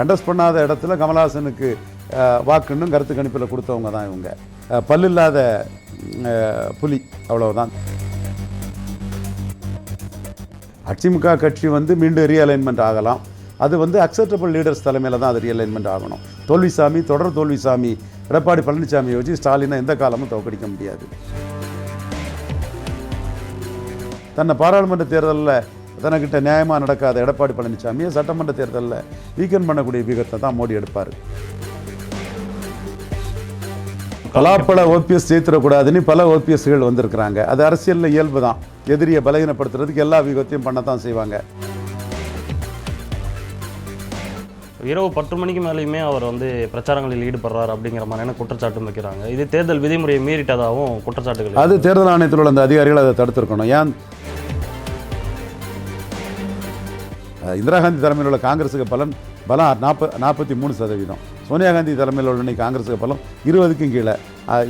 Contest பண்ணாத இடத்துல கமலஹாசனுக்கு வாக்குன்னு வாக்குன்னும் கருத்து கணிப்பில் கொடுத்தவங்க தான் இவங்க. பல்லில்லாத புலி. அவ்வளவுதான். அதிமுக கட்சி வந்து மீண்டும் ரீஅலைன்மெண்ட் ஆகலாம். அது வந்து அக்செப்டபிள் லீடர்ஸ் தலைமையில் தான் அது ரீஅலைன்மெண்ட் ஆகணும். தோல்விசாமி தொடர் தோல்விசாமி எடப்பாடி பழனிசாமியை வச்சு ஸ்டாலினை எந்த காலமும் தோக்கடிக்க முடியாது. தன்னை பாராளுமன்ற தேர்தலில் தனக்கிட்ட நியாயமாக நடக்காத எடப்பாடி பழனிசாமியை சட்டமன்ற தேர்தலில் வீக்கெண்ட் பண்ணக்கூடிய வியூகத்தை தான் மோடி எடுப்பார். பலாப்பழ ஓபிஎஸ் ஜெயித்திடக்கூடாதுன்னு பல ஓபிஎஸ்கள் வந்திருக்கிறாங்க. அது அரசியலில் இயல்பு தான் எதிரியை பலகீனப்படுத்துறதுக்கு எல்லா வியூகத்தையும் பண்ண தான் செய்வாங்க. இரவு பத்து மணிக்கு மேலேயுமே அவர் வந்து பிரச்சாரங்களில் ஈடுபடுறார் அப்படிங்கிற மாதிரியான குற்றச்சாட்டும் வைக்கிறாங்க. இது தேர்தல் விதிமுறையை மீறிட்டதாகவும் குற்றச்சாட்டுகள் அது தேர்தல் ஆணையத்தில் உள்ள அந்த அதிகாரிகள் அதை தடுத்திருக்கணும். ஏன் இந்திரா காந்தி தலைமையில் உள்ள காங்கிரஸுக்கு பலன் பலம் நாற்ப நாற்பத்தி மூணு சதவீதம். சோனியா காந்தி தலைமையில் உள்ள இன்னைக்கு காங்கிரஸுக்கு பலம் இருபதுக்கும் கீழே.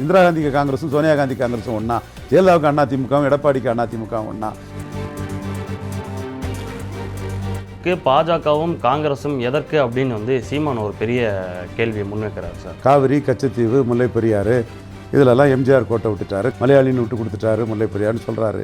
இந்திரா காந்திக்கு காங்கிரஸும் சோனியா காந்தி காங்கிரஸும் ஒன்றா ஜெயலலிதாவுக்கு அண்ணா திமுகவும் எடப்பாடிக்கு அண்ணா திமுகவும் ஒன்றா பாஜகவும் காங்கிரஸும் எதற்கு அப்படின்னு வந்து சீமான் ஒரு பெரிய கேள்வியை முன்வைக்கிறார் சார். காவிரி கச்சத்தீவு முல்லை பெரியாறு இதிலெல்லாம் எம்ஜிஆர் கோட்டை விட்டுட்டாரு மலையாளின்னு விட்டு கொடுத்துட்டாரு முல்லை பெரியார்னு சொல்கிறாரு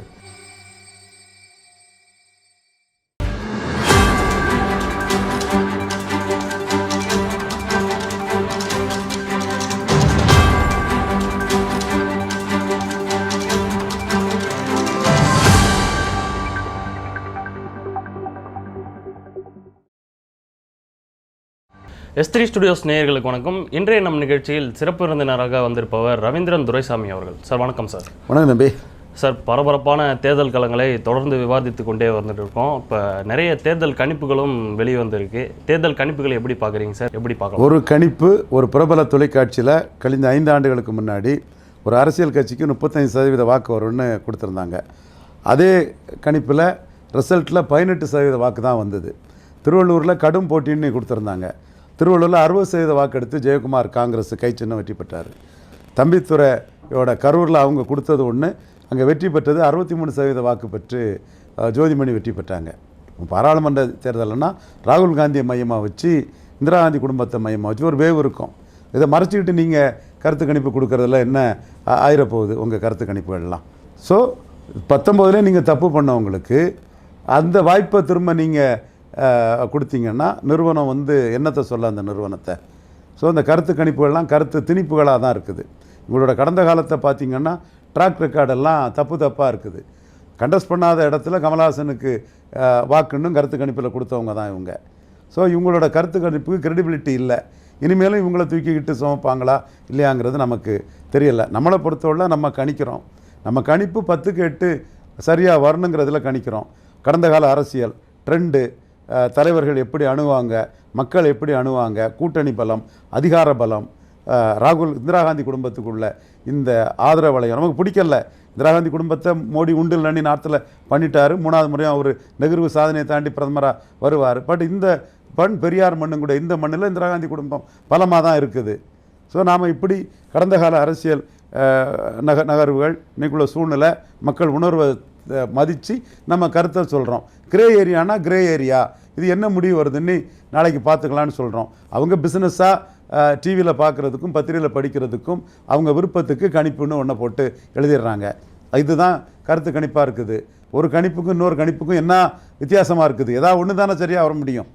எஸ்திரி ஸ்டுடியோஸ் நேயர்களுக்கு வணக்கம். இன்றைய நம் நிகழ்ச்சியில் சிறப்பு விருந்தினராக வந்திருப்பவர் ரவீந்திரன் துரைசாமி அவர்கள். சார் வணக்கம் சார். வணக்கம் தம்பி. சார் பரபரப்பான தேர்தல் களங்களை தொடர்ந்து விவாதித்து கொண்டே வந்துட்டு இருக்கோம் இப்போ நிறைய தேர்தல் கணிப்புகளும் வெளியே வந்திருக்கு தேர்தல் கணிப்புகளை எப்படி பார்க்குறீங்க சார்? எப்படி பார்க்கலாம்? ஒரு கணிப்பு ஒரு பிரபல தொலைக்காட்சியில் கழிந்த ஐந்து ஆண்டுகளுக்கு முன்னாடி ஒரு அரசியல் கட்சிக்கு முப்பத்தஞ்சு சதவீத வாக்கு வரும்னு கொடுத்துருந்தாங்க. அதே கணிப்பில் ரிசல்ட்டில் பதினெட்டு சதவீத வாக்கு தான் வந்தது. திருவள்ளூரில் கடும் போட்டின்னு கொடுத்துருந்தாங்க. திருவள்ளூரில் அறுபது சதவீத வாக்கு எடுத்து ஜெயக்குமார் காங்கிரஸ் கை சின்ன வெற்றி பெற்றார். தம்பித்துறையோட கரூரில் அவங்க கொடுத்தது ஒன்று அங்கே வெற்றி பெற்றது அறுபத்தி மூணு சதவீத வாக்கு பெற்று ஜோதிமணி வெற்றி பெற்றாங்க. பாராளுமன்ற தேர்தல்னா ராகுல் காந்தியை மையமாக வச்சு இந்திரா காந்தி குடும்பத்தை மையமாக வச்சு ஒரு வேவ் இருக்கும். இதை மறைச்சிக்கிட்டு நீங்கள் கருத்து கணிப்பு கொடுக்குறதுல என்ன ஆயிரப்போகுது உங்கள் கருத்து கணிப்புகள்லாம். ஸோ பத்தொம்போதுலேயே நீங்கள் தப்பு பண்ணவங்களுக்கு அந்த வாய்ப்பை திரும்ப நீங்கள் கொடுத்தீங்கன்னா நிறுவனம் வந்து என்னத்தை சொல்ல அந்த நிறுவனத்தை? ஸோ அந்த கருத்து கணிப்புகள்லாம் கருத்து திணிப்புகளாக தான் இருக்குது. உங்களோட கடந்த காலத்தை பார்த்தீங்கன்னா ட்ராக் ரெக்கார்டெல்லாம் தப்பு தப்பாக இருக்குது. கண்டஸ்ட் பண்ணாத இடத்துல கமலஹாசனுக்கு வாக்குன்னு வாக்குன்னும் கருத்து கணிப்பில் கொடுத்தவங்க தான் இவங்க. ஸோ இவங்களோட கருத்து கணிப்புக்கு கிரெடிபிலிட்டி இல்லை. இனிமேலும் இவங்கள தூக்கிக்கிட்டு சுமப்பாங்களா? இல்லையாங்கிறது நமக்கு தெரியலை. நம்மளை பொறுத்தவரை நம்ம கணிக்கிறோம். நம்ம கணிப்பு பத்துக்கு எட்டு சரியாக வரணுங்கிறதுல கணிக்கிறோம். கடந்த கால அரசியல் ட்ரெண்டு தலைவர்கள் எப்படி அணுவாங்க மக்கள் எப்படி அணுவாங்க கூட்டணி பலம் அதிகார பலம் ராகுல் இந்திரா காந்தி குடும்பத்துக்குள்ள இந்த ஆதரவு வளையம் நமக்கு பிடிக்கல. இந்திரா காந்தி குடும்பத்தை மோடி உண்டில் நன்னி நாட்டில் பண்ணிட்டாரு. மூணாவது முறையும் அவர் நெகிர்வு சாதனையை தாண்டி பிரதமராக வருவார். பட் இந்த பண் பெரியார் மண்ணும் கூட இந்த மண்ணில் இந்திரா காந்தி குடும்பம் பலமாக தான் இருக்குது. ஸோ நாம் இப்படி கடந்த கால அரசியல் நக நகர்வுகள் இன்னைக்குள்ள சூழ்நிலை மக்கள் உணர்வை மதித்து நம்ம கருத்தை சொல்கிறோம் கிரே ஏரியானா கிரே ஏரியா இது என்ன முடிவு வருதுன்னு நாளைக்கு பார்த்துக்கலான்னு சொல்கிறோம் அவங்க பிஸ்னஸாக டிவியில் பார்க்குறதுக்கும் பத்திரிகையில் படிக்கிறதுக்கும் அவங்க விருப்பத்துக்கு கணிப்புன்னு ஒன்றை போட்டு எழுதிடுறாங்க. இதுதான் கருத்து கணிப்பாக இருக்குது. ஒரு கணிப்புக்கும் இன்னொரு கணிப்புக்கும் என்ன வித்தியாசமாக இருக்குது? ஏதாவது ஒன்று தானே சரியாக வர முடியும்.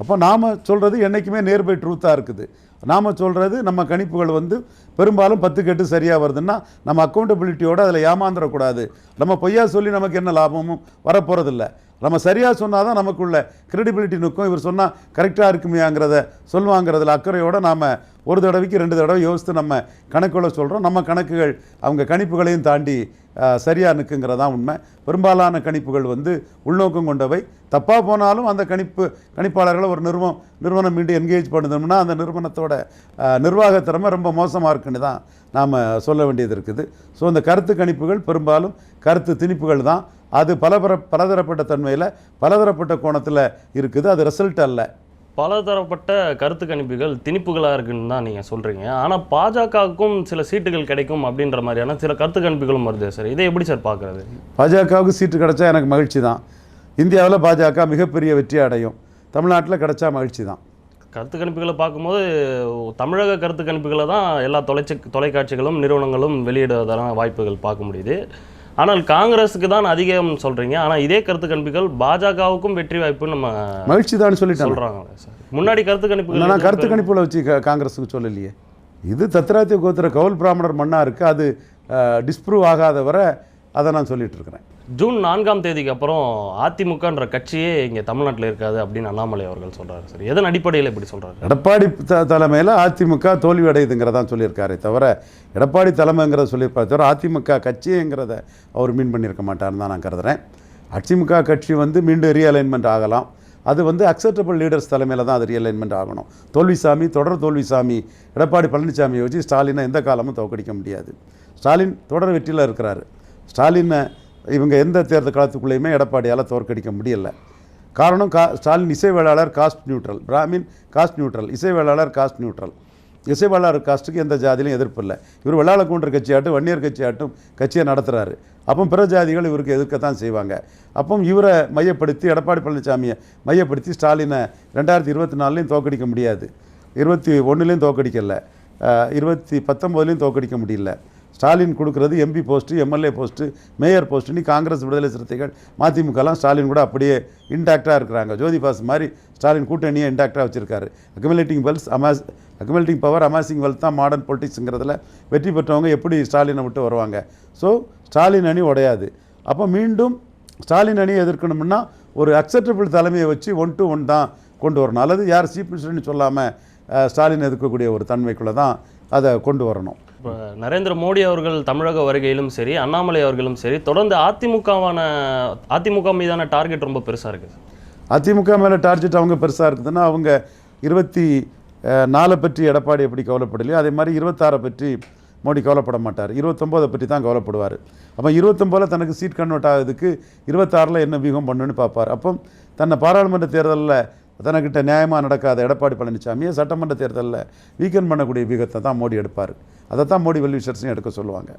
அப்போ நாம் சொல்கிறது என்றைக்குமே நேர்பை ட்ரூத்தாக இருக்குது. நாம் சொல்கிறது நம்ம கணிப்புகள் வந்து பெரும்பாலும் பத்து கெட்டு சரியாக வருதுன்னா நம்ம அக்கௌண்டபிலிட்டியோடு அதில் ஏமாந்துடக்கூடாது நம்ம பொய்யா சொல்லி நமக்கு என்ன லாபமும்? வரப்போகிறதில்ல நம்ம சரியாக சொன்னால் தான் நமக்குள்ள கிரெடிபிலிட்டி நிற்கும் இவர் சொன்னால் கரெக்டாக இருக்குமையாங்கிறத சொல்லுவாங்கிறதுல அக்கறையோடு நாம் ஒரு தடவைக்கு ரெண்டு தடவை யோசித்து நம்ம கணக்குகளை சொல்கிறோம் நம்ம கணக்குகள் அவங்க கணிப்புகளையும் தாண்டி சரியாக நிற்குங்கிறதான் உண்மை. பெரும்பாலான கணிப்புகள் வந்து உள்நோக்கம் கொண்டவை. தப்பாக போனாலும் அந்த கணிப்பு கணிப்பாளர்களை ஒரு நிறுவனம் நிறுவனம் மீண்டும் என்கேஜ் பண்ணணும்னா அந்த நிறுவனத்தோட நிர்வாக திறமை ரொம்ப மோசமாக இருக்குன்னு தான் நாம் சொல்ல வேண்டியது இருக்குது. ஸோ இந்த கருத்து கணிப்புகள் பெரும்பாலும் கருத்து திணிப்புகள் தான். அது பலபர பலதரப்பட்ட தன்மையில் பலதரப்பட்ட கோணத்தில் இருக்குது. அது ரிசல்ட் அல்ல. பலதரப்பட்ட கருத்து கணிப்புகள் திணிப்புகளாக இருக்குன்னு தான் நீங்கள் சொல்கிறீங்க ஆனால் பாஜகவுக்கும் சில சீட்டுகள் கிடைக்கும் அப்படின்ற மாதிரியான சில கருத்து கணிப்புகளும் வருது சார். இதை எப்படி சார் பார்க்குறது? பாஜகவுக்கு சீட்டு கிடைச்சா எனக்கு மகிழ்ச்சி தான். இந்தியாவில் பாஜக மிகப்பெரிய வெற்றி அடையும். தமிழ்நாட்டில் கிடைச்சா மகிழ்ச்சி தான். கருத்து கணிப்புகளை பார்க்கும்போது தமிழக கருத்து கணிப்புகளை தான் எல்லா தொலைச்சி தொலைக்காட்சிகளும் நிறுவனங்களும் வெளியிடுவதான வாய்ப்புகள் பார்க்க முடியுது. ஆனால் காங்கிரஸுக்கு தான் அதிகம் சொல்றீங்க. ஆனால் இதே கருத்து கணிப்புகள் பாஜகவுக்கும் வெற்றி வாய்ப்புன்னு நம்ம மகிழ்ச்சி தான் சொல்லிட்டாங்க. சொல்றாங்களே சார் முன்னாடி கருத்து கணிப்புகள் நான் கருத்து கணிப்புல வச்சு காங்கிரஸுக்கு சொல்லலையே. இது தத்ராத்திய கோத்திர கவுல் பிராமணர் மண்ணா இருக்கு. அது டிஸ்ப்ரூவ் ஆகாத வரை அதை நான் சொல்லிட்டு இருக்கிறேன். ஜூன் நான்காம் தேதிக்கு அப்புறம் அதிமுகன்ற கட்சியே இங்கே தமிழ்நாட்டில் இருக்காது அப்படின்னு அண்ணாமலை அவர்கள் சொல்கிறாரு சார். எதன் அடிப்படையில் இப்படி சொல்கிறாரு எடப்பாடி த தலைமையில் அதிமுக தோல்வி அடையுதுங்கிறதான் சொல்லியிருக்காரே தவிர எடப்பாடி தலைமைங்கிறத சொல்லியிருப்பாரு தவிர அதிமுக கட்சிங்கிறத அவர் மீன் பண்ணியிருக்க மாட்டார்னு தான் நான் கருதுறேன். அதிமுக கட்சி வந்து மீண்டும் ரீஅலைன்மெண்ட் ஆகலாம். அது வந்து அக்செப்டபிள் லீடர்ஸ் தலைமையில் தான் அது ரீஅலைன்மெண்ட் ஆகணும். தோல்விசாமி தொடர் தோல்விசாமி எடப்பாடி பழனிசாமியை வச்சு ஸ்டாலினை எந்த காலமும் தோக்கடிக்க முடியாது. ஸ்டாலின் தொடர் வெற்றியில் இருக்கிறாரு. ஸ்டாலினை இவங்க எந்த தேர்தல் காலத்துக்குள்ளேயுமே எடப்பாடியால் தோற்கடிக்க முடியல. காரணம் கா Stalin Isai Vellalar caste neutral. Brahmin caste neutral. Isai Vellalar caste neutral. இசைவாளர் காஸ்ட்டுக்கு எந்த ஜாதியிலும் எதிர்ப்பு இல்லை. இவர் வெள்ளாள கூண்டர் கட்சியாட்டும் வன்னியர் கட்சியாட்டும் கட்சியை நடத்துகிறாரு அப்போ பிற ஜாதிகள் இவருக்கு எதிர்க்கத்தான் செய்வாங்க. அப்போ இவரை மையப்படுத்தி எடப்பாடி பழனிசாமியை மையப்படுத்தி ஸ்டாலினை ரெண்டாயிரத்தி இருபத்தி நாலுலேயும் தோக்கடிக்க முடியாது. இருபத்தி ஒன்றுலேயும் தோக்கடிக்கலை இருபத்தி பத்தொம்போதுலேயும் தோக்கடிக்க முடியல. ஸ்டாலின் கொடுக்குறது MP post MLA post mayor போஸ்ட்டுன்னு Congress Viduthalai Chiruthaigal மதிமுகலாம் Stalin கூட அப்படியே இன்டாக்டாக இருக்கிறாங்க. ஜோதி பாஸ் மாதிரி ஸ்டாலின் கூட்டணியை இன்டாக்டாக வச்சுருக்காரு. Accumulating wealth amass accumulating power amassing wealth தான் மாடர்ன் பொலிட்டிக்ஸுங்கிறதுல வெற்றி பெற்றவங்க எப்படி ஸ்டாலினை விட்டு வருவாங்க? ஸோ ஸ்டாலின் அணி உடையாது. அப்போ மீண்டும் ஸ்டாலின் அணியை எதிர்க்கணும்னா ஒரு அக்செப்டபிள் தலைமையை வச்சு ஒன் டு ஒன் தான் கொண்டு வரணும். அல்லது யார் சீஃப் மினிஸ்டர்னு சொல்லாமல் ஸ்டாலின் எதிர்க்கக்கூடிய ஒரு தன்மைக்குள்ளே தான் அதை கொண்டு வரணும். இப்போ நரேந்திர மோடி அவர்கள் தமிழக வருகையிலும் சரி அண்ணாமலை அவர்களும் சரி தொடர்ந்து அதிமுகவான அதிமுக மீதான டார்கெட் ரொம்ப பெருசாக இருக்குது அதிமுக மேலே டார்கெட் அவங்க பெருசாக இருக்குதுன்னா அவங்க இருபத்தி நாலை பற்றி எடப்பாடி எப்படி கவலைப்படலையோ அதே மாதிரி இருபத்தாறை பற்றி மோடி கவலைப்பட மாட்டார். இருபத்தொம்போதை பற்றி தான் கவலைப்படுவார். அப்போ இருபத்தொம்போதில் தனக்கு சீட் கன்வெர்ட் ஆகுதுக்கு இருபத்தாறில் என்ன வியூகம் பண்ணுன்னு பார்ப்பார். அப்போ தன்னை பாராளுமன்ற தேர்தலில் தனக்கிட்ட நியாயமாக நடக்காத எடப்பாடி பழனிசாமியை சட்டமன்ற தேர்தலில் வீக்கெண்ட் பண்ணக்கூடிய வியூகத்தை தான் மோடி எடுப்பார். அதை தான் மோடி வெல்விஷர்ஸையும் எடுக்க சொல்லுவாங்க.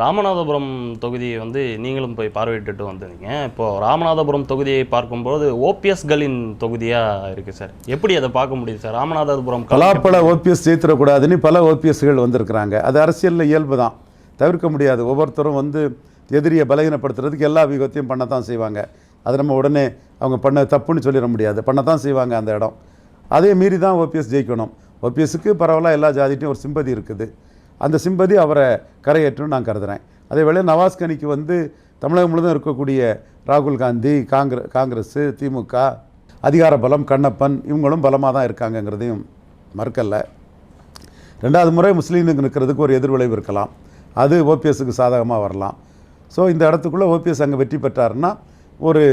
ராமநாதபுரம் தொகுதியை வந்து நீங்களும் போய் பார்வையிட்டுட்டு வந்தீங்க இப்போ ராமநாதபுரம் தொகுதியை பார்க்கும்போது ஓபிஎஸ்களின் தொகுதியா இருக்கு சார்? எப்படி அதை பார்க்க முடியுது சார்? ராமநாதபுரம் பலாப்பழ ஓபிஎஸ் ஜெயித்திடக்கூடாதுன்னு பல ஓபிஎஸ்கள் வந்திருக்கிறாங்க. அது அரசியலில் இயல்பு தான். தவிர்க்க முடியாது. ஒவ்வொருத்தரும் வந்து எதிரியை பலகீனப்படுத்துறதுக்கு எல்லா வியூகத்தையும் பண்ணத்தான் செய்வாங்க. அது நம்ம உடனே அவங்க பண்ண தப்புன்னு சொல்லிட முடியாது. பண்ண தான் செய்வாங்க அந்த இடம். அதே மீறி தான் ஓபிஎஸ் ஜெயிக்கணும். ஓபிஎஸ்க்கு பரவாயில்ல எல்லா ஜாதிட்டையும் ஒரு சிம்பதி இருக்குது. அந்த சிம்பதி அவரை கரையேற்றுன்னு நான் கருதுகிறேன் அதே வேளை நவாஸ் கனிக்கு வந்து தமிழகம் முழுதும் இருக்கக்கூடிய ராகுல் காந்தி காங்கிர காங்கிரஸ் திமுக அதிகார பலம் கண்ணப்பன் இவங்களும் பலமாக தான் இருக்காங்கங்கிறதையும் மறுக்கல்ல ரெண்டாவது முறை முஸ்லீமுக்கு நிற்கிறதுக்கு ஒரு எதிர்விளைவு இருக்கலாம். அது ஓபிஎஸ்க்கு சாதகமாக வரலாம். ஸோ இந்த இடத்துக்குள்ளே ஓபிஎஸ் அங்கே வெற்றி பெற்றாருன்னா ஒரு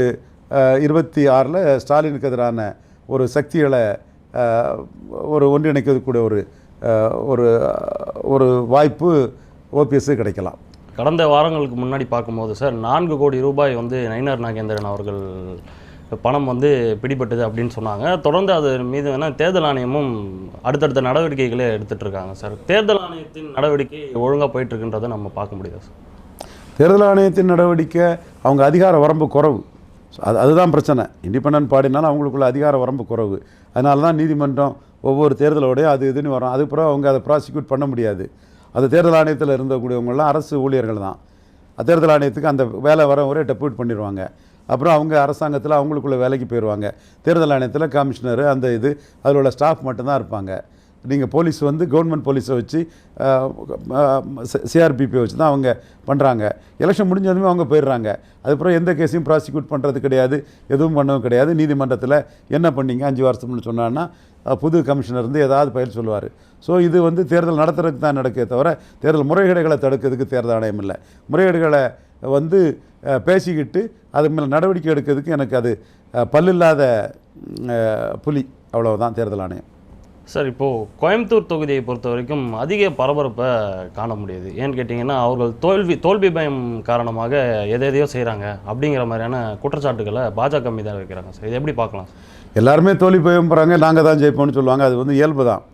இருபத்தி ஆறில் ஸ்டாலினுக்கு எதிரான ஒரு சக்திகளை ஒரு ஒன்றிணைக்கக்கூடிய ஒரு ஒரு ஒரு வாய்ப்பு ஓபிஎஸ்ஸு கிடைக்கலாம். கடந்த வாரங்களுக்கு முன்னாடி பார்க்கும்போது சார் நான்கு கோடி ரூபாய் வந்து நயினார் நாகேந்திரன் அவர்கள் பணம் வந்து பிடிபட்டது அப்படின்னு சொன்னாங்க. தொடர்ந்து அது மீது வேணால் தேர்தல் ஆணையமும் அடுத்தடுத்த நடவடிக்கைகளை எடுத்துகிட்டு இருக்காங்க சார். தேர்தல் ஆணையத்தின் நடவடிக்கை ஒழுங்காக போயிட்டுருக்குன்றதை நம்ம பார்க்க முடியாது சார்? தேர்தல் ஆணையத்தின் நடவடிக்கை அவங்க அதிகார வரம்பு குறைவு. அது அதுதான் பிரச்சனை. இண்டிபெண்டன்ட் பாடினாலும் அவங்களுக்குள்ள அதிகார வரம்பு குறைவு. அதனால தான் நீதிமன்றம் ஒவ்வொரு தேர்தலோடய அது இதுன்னு வரும். அதுக்கப்புறம் அவங்க அதை ப்ராசிக்யூட் பண்ண முடியாது. அது தேர்தல் ஆணையத்தில் இருந்தக்கூடியவங்களாம் அரசு ஊழியர்கள் தான். தேர்தல் ஆணையத்துக்கு அந்த வேலை வர ஒரே டெப்யூட் பண்ணிடுவாங்க. அப்புறம் அவங்க அரசாங்கத்தில் அவங்களுக்குள்ள வேலைக்கு போயிடுவாங்க. தேர்தல் ஆணையத்தில் கமிஷனர் அந்த இது அதில் உள்ள ஸ்டாஃப் மட்டும்தான் இருப்பாங்க. நீங்கள் போலீஸ் வந்து கவர்மெண்ட் போலீஸை வச்சு சிஆர்பிபி வச்சு தான் அவங்க பண்ணுறாங்க எலெக்ஷன் முடிஞ்சதுமே அவங்க போயிடுறாங்க. அதுக்கப்புறம் எந்த கேஸையும் ப்ராசிக்யூட் பண்ணுறது கிடையாது எதுவும் பண்ணவும் கிடையாது. நீதிமன்றத்தில் என்ன பண்ணீங்க? அஞ்சு வருஷம்னு சொன்னான்னா புது கமிஷனர் இருந்து ஏதாவது பயிர் சொல்லுவார். ஸோ இது வந்து தேர்தல் நடத்துறதுக்கு தான் நடக்கே தவிர தேர்தல் முறைகேடுகளை தடுக்கிறதுக்கு தேர்தல் ஆணையம் இல்லை. முறைகேடுகளை வந்து பேசிக்கிட்டு அது மேலே நடவடிக்கை எடுக்கிறதுக்கு எனக்கு அது பல்லில்லாத புலி. அவ்வளவுதான் தேர்தல் ஆணையம். சார் இப்போது கோயம்புத்தூர் தொகுதியை பொறுத்த வரைக்கும் அதிக பரபரப்பை காண முடியுது. ஏன்னு கேட்டிங்கன்னா அவர்கள் தோல்வி தோல்வி பயம் காரணமாக எதை எதையோ செய்கிறாங்க அப்படிங்கிற மாதிரியான குற்றச்சாட்டுகளை பாஜக மீது வைக்கிறாங்க சார். இதை எப்படி பார்க்கலாம்? எல்லாருமே தோல்வி பயம் போகிறாங்க நாங்கள் தான் ஜெயிப்போம்னு சொல்லுவாங்க. அது வந்து இயல்பு தான்.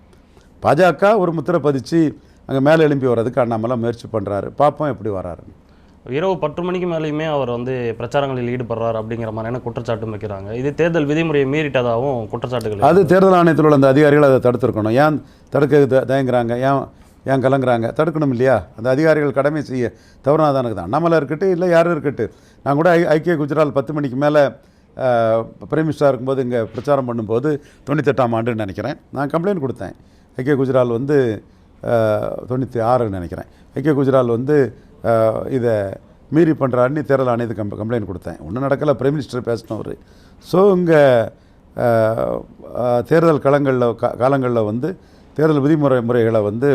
பாஜக ஒரு முத்திரை பதிச்சு அங்கே மேலே எழும்பி வர்றதுக்கு அண்ணாமலாம் முயற்சி பண்ணுறாரு பார்ப்போம் எப்படி வராருன்னு. இரவு பத்து மணிக்கு மேலேயுமே அவர் வந்து பிரச்சாரங்களில் ஈடுபடுறார் அப்படிங்கிற மாதிரியான குற்றச்சாட்டும் வைக்கிறாங்க. இது தேர்தல் விதிமுறையை மீறிட்டதாகவும் குற்றச்சாட்டுகள் அது தேர்தல் ஆணையத்தில் உள்ள அந்த அதிகாரிகள் அதை தடுத்திருக்கணும். ஏன் தடுக்க த- தயங்குறாங்க? ஏன் ஏன் கலங்குறாங்க? தடுக்கணும் இல்லையா? அந்த அதிகாரிகள் கடமை செய்ய தவறுனாதானுக்கு தான். அண்ணாமலை இருக்கட்டும் இல்லை யாரும் இருக்கட்டும் நான் கூட ஐ ஐக்கிய குஜரால் பத்து மணிக்கு மேலே பிரைம் மினிஸ்டராக இருக்கும்போது இங்கே பிரச்சாரம் பண்ணும்போது தொண்ணூத்தெட்டாம் ஆண்டுன்னு நினைக்கிறேன். நான் கம்ப்ளைண்ட் கொடுத்தேன். ஐக்கிய குஜரால் வந்து தொண்ணூற்றி ஆறுன்னு நினைக்கிறேன். ஐக்கிய குஜரால் வந்து இதை மீறி பண்ணுறாருன்னு தேர்தல் ஆணையத்துக்கு கம் கம்ப்ளைண்ட் கொடுத்தேன். ஒன்றும் நடக்கலை பிரைம் மினிஸ்டர் பேசினவர் ஸோ இங்கே தேர்தல் களங்களில் கா காலங்களில் வந்து தேர்தல் விதிமுறை முறைகளை வந்து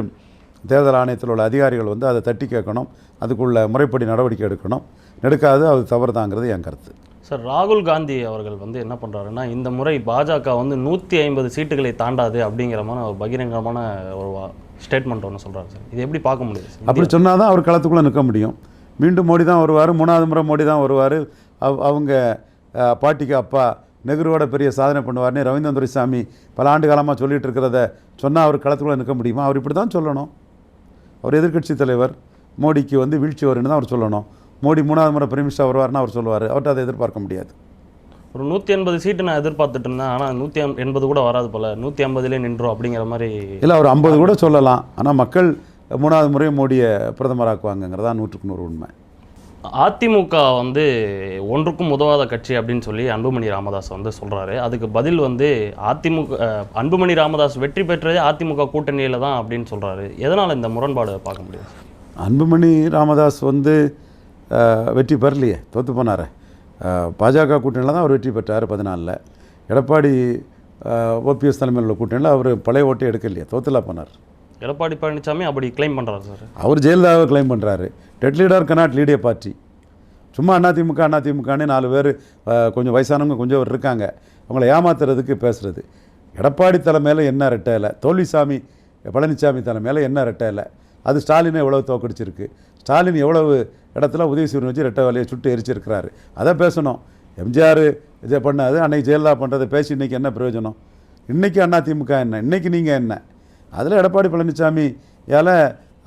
தேர்தல் ஆணையத்தில் உள்ள அதிகாரிகள் வந்து அதை தட்டி கேட்கணும். அதுக்குள்ள முறைப்படி நடவடிக்கை எடுக்கணும். எடுக்காது அது தவறுதாங்கிறது என் கருத்து. சார் ராகுல் காந்தி அவர்கள் வந்து என்ன பண்ணுறாருன்னா இந்த முறை பாஜக வந்து நூற்றி ஐம்பது சீட்டுகளை தாண்டாது அப்படிங்கிற மாதிரி ஒரு பகிரங்கமான ஒரு ஸ்டேட்மெண்ட் ஒன்று சொல்கிறாரு சார். இது எப்படி பார்க்க முடியுது அப்படி சொன்னால் தான் அவர் களத்துக்குள்ளே நிற்க முடியும். மீண்டும் மோடி தான் வருவார் மூணாவது முறை மோடி தான் வருவார். அவ் அவங்க பாட்டிக்கு அப்பா நெஹ்ருவோட பெரிய சாதனை பண்ணுவார்னு ரவீந்திரன் துரைசாமி பல ஆண்டு காலமாக சொல்லிட்டு இருக்கிறத சொன்னால் அவர் களத்துக்குள்ளே நிற்க முடியுமா? அவர் இப்படி தான் சொல்லணும். அவர் எதிர்க்கட்சி தலைவர் மோடிக்கு வந்து வீழ்ச்சி வரும்னு தான் அவர் சொல்லணும். மோடி மூணாவது முறை பிரைம் மினிஸ்டர் வருவார்னு அவர் சொல்லுவார். அவர்கிட்ட அதை எதிர்பார்க்க முடியாது. ஒரு நூற்றி எண்பது சீட்டு நான் எதிர்பார்த்துட்டு இருந்தேன். ஆனால் நூற்றி எண்பது கூட வராது போல். நூற்றி ஐம்பதுலேயே நின்றோம் அப்படிங்கிற மாதிரி இல்லை அவர் ஐம்பது கூட சொல்லலாம். ஆனால் மக்கள் மூணாவது முறை மோடியை பிரதமராக்குவாங்கங்கிறதா நூற்றுக்கு நூறு உண்மை. அதிமுக வந்து ஒன்றுக்கும் உதவாத கட்சி அப்படின்னு சொல்லி அன்புமணி ராமதாஸ் வந்து சொல்கிறாரு அதுக்கு பதில் வந்து அதிமுக அன்புமணி ராமதாஸ் வெற்றி பெற்றதே அதிமுக கூட்டணியில் தான் அப்படின்னு சொல்கிறாரு எதனால் இந்த முரண்பாடு பார்க்க முடியும் அன்புமணி ராமதாஸ் வந்து வெற்றி பெறலையே தோற்று போனார். பாஜக கூட்டணியில் தான் அவர் வெற்றி பெற்றார் பதினாலில். எடப்பாடி ஓபிஎஸ் தலைமையில் உள்ள கூட்டணியில் அவர் பழைய ஓட்டை எடுக்கலையே தோத்துலா போனார். எடப்பாடி பழனிசாமி அப்படி கிளைம் பண்ணுறாரு சார் அவர் ஜெயலலிதாவை கிளைம் பண்ணுறாரு dead leader cannot lead a party. சும்மா அதிமுக அதிமுகன்னு நாலு பேர் கொஞ்சம் வயசானவங்க கொஞ்சம் பேர் இருக்காங்க. அவங்கள ஏமாத்துறதுக்கு பேசுகிறது எடப்பாடி தலைமையில் என்ன ரெட்டையில தோல்விசாமி பழனிசாமி தலைமையில் என்ன ரெட்டையில அது ஸ்டாலினை எவ்வளவு தோக்கடிச்சிருக்கு? ஸ்டாலின் எவ்வளவு இடத்துல உதவி உதயசூரியன் வச்சு ரெட்டை வேலையை சுட்டு எரிச்சிருக்கிறாரு. அதை பேசணும். எம்ஜிஆர் இதை பண்ணாது அன்னைக்கு ஜெயலலிதா பண்ணுறதை பேசி இன்றைக்கி என்ன பிரயோஜனம்? இன்றைக்கி அண்ணா திமுக என்ன? இன்றைக்கி நீங்கள் என்ன? அதில் எடப்பாடி பழனிசாமி ஏல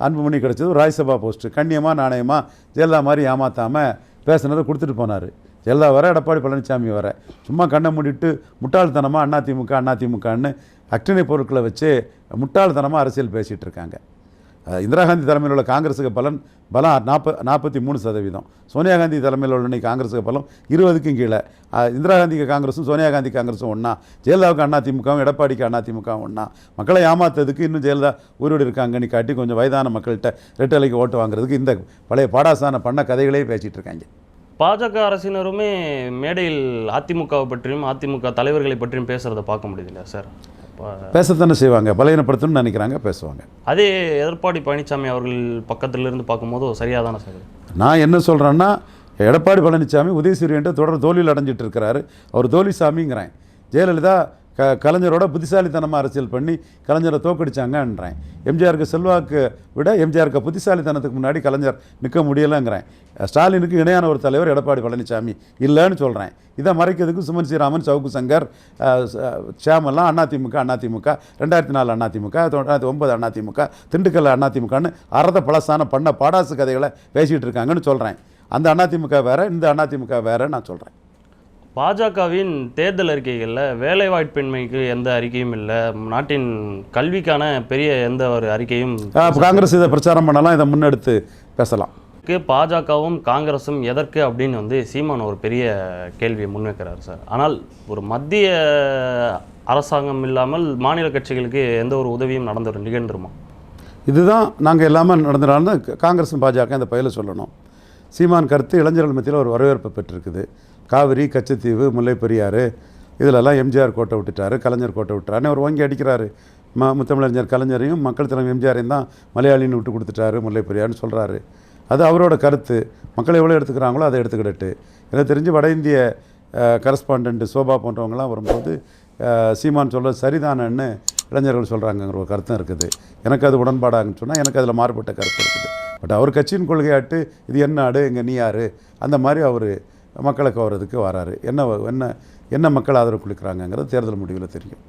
அன்புமணி கிடச்சது ஒரு போஸ்ட்டு கண்ணியமாக நாணயமாக ஜெயலலிதா மாதிரி ஏமாற்றாமல் பேசுனதை கொடுத்துட்டு போனார். ஜெயலலிதா வர எடப்பாடி பழனிசாமி வர. சும்மா கண்ணை மூடிட்டு முட்டாள்தனமாக அண்ணா திமுக அண்ணா திமுகன்னு அக்னி பொருட்களை வச்சு முட்டாள்தனமாக அரசியல் பேசிகிட்டு இருக்காங்க. இந்திரா காந்தி தலைமையில் உள்ள காங்கிரஸுக்கு பலன் பலம் நாற்ப நாற்பத்தி மூணு சதவீதம். சோனியா காந்தி தலைமையில் உள்ள இன்னைக்கு காங்கிரஸுக்கு பலம் இருபதுக்கும் கீழே. இந்திரா காந்திக்கு காங்கிரஸும் சோனியா காந்தி காங்கிரஸும் ஒன்றா ஜெயலலிதாவுக்கு அதிமுகவும் எடப்பாடிக்கு அதிமுகவும் ஒன்றா மக்களை ஏமாத்துறதுக்கு இன்னும் ஜெயலலிதா உயிரோடு இருக்காங்கன்னு காட்டி கொஞ்சம் வயதான மக்கள்கிட்ட ரெட்டலைக்கு ஓட்டு வாங்குறதுக்கு இந்த பழைய பாடாசான பண்ண கதைகளே பேசிகிட்டு இருக்காங்க. பாஜக அரசினருமே மேடையில் அதிமுகவை பற்றியும் அதிமுக தலைவர்களை பற்றியும் பேசுகிறத பார்க்க முடியுது இல்லையா சார்? பேசத்தானே செய்வாங்க பலையனப்படுத்தணும்னு நினைக்கிறாங்க பேசுவாங்க. அதே எடப்பாடி பழனிசாமி அவர்கள் பக்கத்திலிருந்து பார்க்கும்போது சரியாக தானே சார்? நான் என்ன சொல்கிறேன்னா எடப்பாடி பழனிசாமி உதயசூரியன்ட்ட தொடர் தோல்வியில் அடைஞ்சிட்டு இருக்கிறாரு. அவர் தோல்விசாமிங்கிறேன். ஜெயலலிதா க கலைஞரோட புத்திசாலித்தனமாக அரசியல் பண்ணி கலைஞரை தோக்கடிச்சாங்கன்றேன். எம்ஜிஆருக்கு செல்வாக்கு விட எம்ஜிஆருக்கு புத்திசாலித்தனத்துக்கு முன்னாடி கலைஞர் நிற்க முடியலைங்கிறேன். ஸ்டாலினுக்கு இணையான ஒரு தலைவர் எடப்பாடி பழனிசாமி இல்லைன்னு சொல்கிறேன் இதை மறைக்கிறதுக்கு சுமன் ஸ்ரீராமன் சவுக்கு சங்கர் ஷியாமெல்லாம் அதிமுக அதிமுக ரெண்டாயிரத்தி நாலு அதிமுக ரெண்டாயிரத்தி ஒன்பது அதிமுக திண்டுக்கல் அதிமுகன்னு அறத பழசான பண்ண பாடாசு கதைகளை பேசிகிட்டு இருக்காங்கன்னு சொல்கிறேன் அந்த அதிமுக வேற இந்த அதிமுக வேற நான் சொல்கிறேன் பாஜகவின் தேர்தல் அறிக்கைகளில் வேலைவாய்ப்பின்மைக்கு எந்த அறிக்கையும் இல்லை. நாட்டின் கல்விக்கான பெரிய எந்த ஒரு அறிக்கையும் காங்கிரஸ் இதை பிரச்சாரம் பண்ணலாம் இதை முன்னெடுத்து பேசலாம். பாஜகவும் காங்கிரஸும் எதற்கு அப்படின்னு வந்து சீமான் ஒரு பெரிய கேள்வியை முன்வைக்கிறார் சார். ஆனால் ஒரு மத்திய அரசாங்கம் இல்லாமல் மாநில கட்சிகளுக்கு எந்த ஒரு உதவியும் நடந்து நிகழ்ந்துருமா இதுதான் நாங்கள் இல்லாமல் நடந்துடான்னு காங்கிரஸும் பாஜக இந்த பயில சொல்லணும். சீமான் கருத்து இளைஞர்கள் மத்தியில் ஒரு வரவேற்பு பெற்றிருக்குது. காவிரி கச்சத்தீவு முல்லை பெரியாறு இதிலெல்லாம் எம்ஜிஆர் கோட்டை விட்டுட்டாரு கலைஞர் கோட்டை விட்டுறாருன்னு அவர் வாங்கி அடிக்கிறாரு. ம முத்தமிழறிஞர் கலைஞரையும் மக்கள் தலைமை எம்ஜிஆரையும் தான் மலையாளின்னு விட்டு கொடுத்துட்டாரு முல்லை பெரியார்னு சொல்கிறாரு அது அவரோட கருத்து. மக்கள் எவ்வளோ எடுத்துக்கிறாங்களோ அதை எடுத்துக்கிடட்டு. எனக்கு தெரிஞ்சு வட இந்திய கரஸ்பாண்டன்ட் சோபா போன்றவங்கலாம் வரும்போது சீமான் சொல்ல சரிதானன்னு இளைஞர்கள் சொல்கிறாங்கங்கிற ஒரு கருத்தும் இருக்குது. எனக்கு அது உடன்பாடாகுன்னு சொன்னால் எனக்கு அதில் மாறுபட்ட கருத்து இருக்குது. பட் அவர் கட்சியின் கொள்கையாட்டு இது என்ன நாடு இங்கே நீ யார்? அந்த மாதிரி அவர் மக்களை கவர்றதுக்கு வராரு. என்ன என்ன என்ன மக்கள் ஆதரவு கொடுக்குறாங்கங்கிறது தேர்தல் முடிவில் தெரியும்.